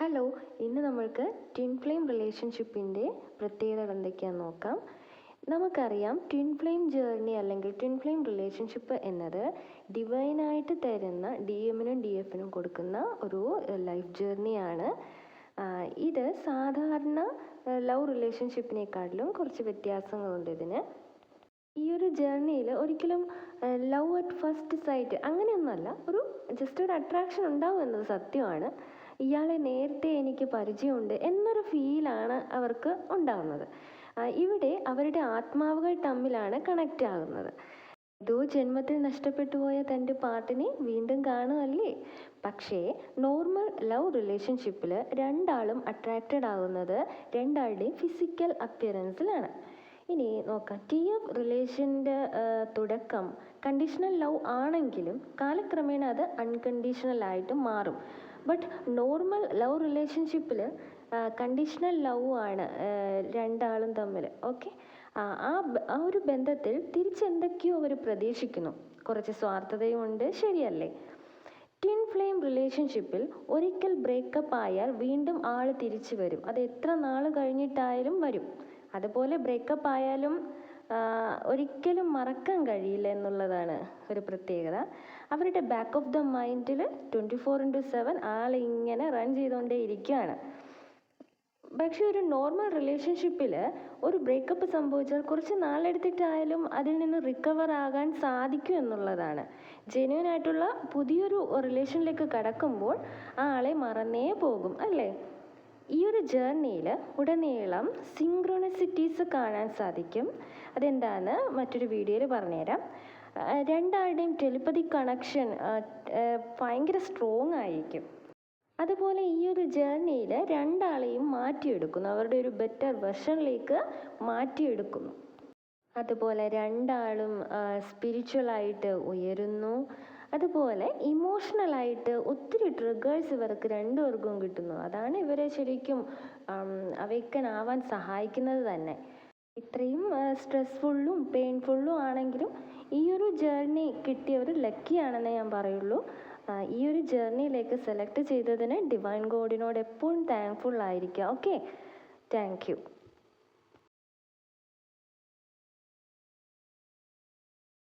Hello ഇന്ന് നമ്മൾക്ക് twin flame റിലേഷൻഷിപ്പിന്റെ പ്രത്യേകത എന്തൊക്കെയാണെന്ന് നോക്കാം. നമുക്കറിയാം ട്വിൻ ഫ്ലെയിം ജേർണി അല്ലെങ്കിൽ ട്വിൻ ഫ്ലെയിം റിലേഷൻഷിപ്പ് എന്നത് ഡിവൈനായിട്ട് തരുന്ന ഡി എമ്മിനും ഡി എഫിനും കൊടുക്കുന്ന ഒരു ലൈഫ് ജേർണിയാണ് ഇത് സാധാരണ ലവ് റിലേഷൻഷിപ്പിനെക്കാട്ടിലും കുറച്ച് വ്യത്യാസങ്ങളുണ്ട് ഇതിന്. ഈ ഒരു ജേർണിയിൽ ഒരിക്കലും ലവ് അറ്റ് ഫസ്റ്റ് സൈറ്റ് അങ്ങനെയൊന്നുമല്ല ഒരു ജസ്റ്റ് ഒരു അട്രാക്ഷൻ ഉണ്ടാവും എന്നത് സത്യമാണ്. ഇയാളെ നേരത്തെ എനിക്ക് പരിചയമുണ്ട് എന്നൊരു ഫീലാണ് അവർക്ക് ഉണ്ടാകുന്നത് ഇവിടെ അവരുടെ ആത്മാവുകൾ തമ്മിലാണ് കണക്റ്റ് ആകുന്നത്. ഏതോ ജന്മത്തിൽ നഷ്ടപ്പെട്ടു പോയ തന്റെ പാട്ടിനെ വീണ്ടും കാണുമല്ലേ പക്ഷേ നോർമൽ ലവ് റിലേഷൻഷിപ്പിൽ രണ്ടാളും അട്രാക്റ്റഡ് ആകുന്നത് രണ്ടാളുടെയും ഫിസിക്കൽ അപ്പിയറൻസിലാണ് ഇനി നോക്കാം. ടി എഫ് റിലേഷന്റെ തുടക്കം കണ്ടീഷണൽ ലവ് ആണെങ്കിലും കാലക്രമേണ അത് അൺകണ്ടീഷണൽ ആയിട്ട് മാറും. ബട്ട് നോർമൽ ലവ് റിലേഷൻഷിപ്പിൽ കണ്ടീഷണൽ ലവ് ആണ് രണ്ടാളും തമ്മിൽ ഓക്കെ ആ ആ ഒരു ബന്ധത്തിൽ തിരിച്ചെന്തൊക്കെയോ അവർ പ്രതീക്ഷിക്കുന്നു. കുറച്ച് സ്വാർത്ഥതയുമുണ്ട് ശരിയല്ലേ? ട്വിൻ ഫ്ലെയിം റിലേഷൻഷിപ്പിൽ ഒരിക്കൽ ബ്രേക്കപ്പ് ആയാൽ വീണ്ടും ആൾ തിരിച്ചു വരും. അത് എത്ര നാൾ കഴിഞ്ഞിട്ടായാലും വരും. അതുപോലെ ബ്രേക്കപ്പ് ആയാലും ഒരിക്കലും മറക്കാൻ കഴിയില്ല എന്നുള്ളതാണ് ഒരു പ്രത്യേകത. അവരുടെ ബാക്ക് ഓഫ് ദ മൈൻഡിൽ ട്വന്റി ഫോർ ഇന്റു സെവൻ ആളിങ്ങനെ റൺ ചെയ്തുകൊണ്ടേ ഇരിക്കുകയാണ് പക്ഷേ ഒരു നോർമൽ റിലേഷൻഷിപ്പിൽ ഒരു ബ്രേക്കപ്പ് സംഭവിച്ചാൽ കുറച്ച് നാളെടുത്തിട്ടായാലും അതിൽ നിന്ന് റിക്കവർ ആകാൻ സാധിക്കും എന്നുള്ളതാണ്. ജെന്യൂൻ ആയിട്ടുള്ള പുതിയൊരു റിലേഷനിലേക്ക് കടക്കുമ്പോൾ ആളെ മറന്നേ പോകും അല്ലേ? ഈ ഒരു ജേർണിയിൽ ഉടനീളം സിങ്ക്രോണിസിറ്റീസ് കാണാൻ സാധിക്കും. അതെന്താണ്? മറ്റൊരു വീഡിയോയിൽ പറഞ്ഞുതരാം. രണ്ടാളുടെയും ടെലിപ്പതി കണക്ഷൻ ഭയങ്കര സ്ട്രോങ് ആയിരിക്കും. അതുപോലെ ഈ ഒരു ജേർണിയിൽ രണ്ടാളെയും മാറ്റിയെടുക്കുന്നു. അവരുടെ ഒരു ബെറ്റർ വെർഷനിലേക്ക് മാറ്റിയെടുക്കുന്നു. അതുപോലെ രണ്ടാളും സ്പിരിച്വലായിട്ട് ഉയരുന്നു. അതുപോലെ ഇമോഷണലായിട്ട് ഒത്തിരി ട്രിഗേഴ്സ് ഇവർക്ക് രണ്ടുപേർക്കും കിട്ടുന്നു. അതാണ് ഇവരെ ശരിക്കും അവേക്കൻ ആവാൻ സഹായിക്കുന്നത് തന്നെ. ഇത്രയും സ്ട്രെസ്ഫുള്ളും പെയിൻഫുള്ളും ആണെങ്കിലും ഈ ഒരു ജേർണി കിട്ടിയവർ ലക്കിയാണെന്നേ ഞാൻ പറയുള്ളൂ. ഈ ഒരു ജേർണിയിലേക്ക് സെലക്ട് ചെയ്തതിന് ഡിവൈൻ ഗോഡിനോട് എപ്പോഴും താങ്ക്ഫുൾ ആയിരിക്കുക. Okay thank you